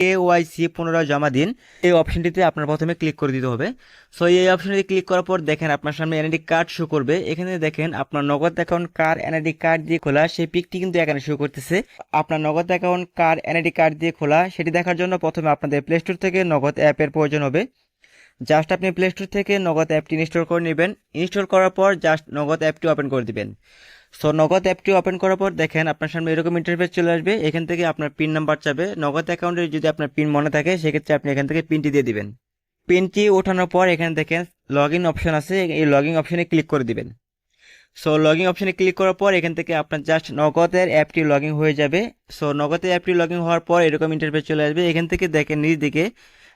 কে ওয়াইসি পুনরায় জমা দিন। এই অপশনটিতে আপনার প্রথমে ক্লিক করে দিতে হবে। সো এই অপশনটিতে ক্লিক করার পর দেখেন আপনার সামনে এনআইডি কার্ড শো করবে। এখানে দেখেন আপনার নগদ অ্যাকাউন্ট কার এনআইডি কার্ড দিয়ে খোলা, সেই পিকটি কিন্তু এখানে শো করতেছে। আপনার নগদ অ্যাকাউন্ট কার এনআইডি কার্ড দিয়ে খোলা, সেটি দেখার জন্য প্রথমে আপনাদের প্লে স্টোর থেকে নগদ অ্যাপের প্রয়োজন হবে। জাস্ট আপনি প্লে স্টোর থেকে নগদ অ্যাপটি ইনস্টল করে নেবেন। ইনস্টল করার পর জাস্ট নগদ অ্যাপটি ওপেন করে দিবেন। সো নগদ অ্যাপটি ওপেন করার পর দেখেন আপনার সামনে এরকম ইন্টারফেস চলে আসবে। এখান থেকে আপনার পিন নাম্বার চাবে নগদ অ্যাকাউন্টে যদি আপনার পিন মনে থাকে, সেক্ষেত্রে আপনি এখান থেকে পিনটি দিয়ে দিবেন। পিনটি ওঠানোর পর এখানে দেখেন লগ ইন অপশন আছে। এই লগ ইন অপশনে ক্লিক করে দিবেন। সো লগ অপশনে ক্লিক করার পর এখান থেকে আপনার জাস্ট নগদের অ্যাপটি লগ হয়ে যাবে। সো নগদের অ্যাপটি লগ হওয়ার পর এরকম ইন্টারফেস চলে আসবে। এখান থেকে দেখেন নিজ দিকে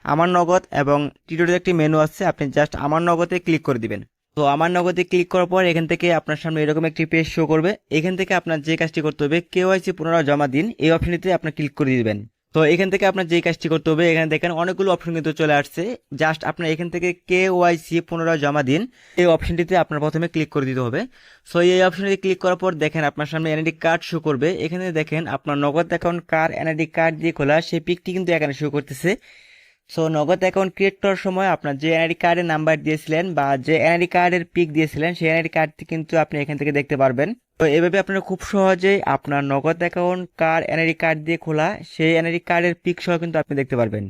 আমার নগদ এবং টিটোর একটি মেনু আছে। আপনি জাস্ট আমার নগদে ক্লিক করে দিবেন। তো আমার নগদে ক্লিক করার পর এখান থেকে আপনার সামনে এরকম একটি পেজ শো করবে। এখান থেকে আপনার যে কাজটি করতে হবে কেওয়াইসি পুনরায় জমা দিন। এই অপশনটিতে আপনার ক্লিক করে দিবেন। তো এখান থেকে আপনার যে কাজটি করতে হবে, এখানে দেখেন অনেকগুলো অপশন কিন্তু চলে আসছে। জাস্ট আপনার এখান থেকে কে ওয়াইসি পুনরায় জমা দিন। এই অপশনটিতে আপনার প্রথমে ক্লিক করে দিতে হবে। সো এই অপশনটি ক্লিক করার পর দেখেন আপনার সামনে এনআইডি কার্ড শো করবে। এখানে দেখেন আপনার নগদ অ্যাকাউন্ট কার এনআইডি কার্ড দিয়ে খোলা। সেই পিকটি কিন্তু এখানে শো করতেছে। সো নগদ অ্যাকাউন্ট ক্রিয়েট করার সময় আপনার যে এনআইডি কার্ডের নাম্বার দিয়েছিলেন বা যে এনআইডি কার্ডের পিক দিয়েছিলেন, সেই এনআইডি কার্ডটি কিন্তু আপনি এখান থেকে দেখতে পারবেন। তো এভাবে আপনারা খুব সহজেই আপনার নগদ অ্যাকাউন্ট কার এনআইডি কার্ড দিয়ে খোলা, সেই এনআইডি কার্ডের পিক সহ কিন্তু আপনি দেখতে পারবেন।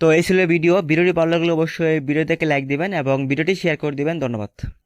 তো এই ছিল ভিডিও ভিডিওটি ভালো লাগলে অবশ্যই ভিডিও থেকে লাইক দিবেন এবং ভিডিওটি শেয়ার করে দিবেন। ধন্যবাদ।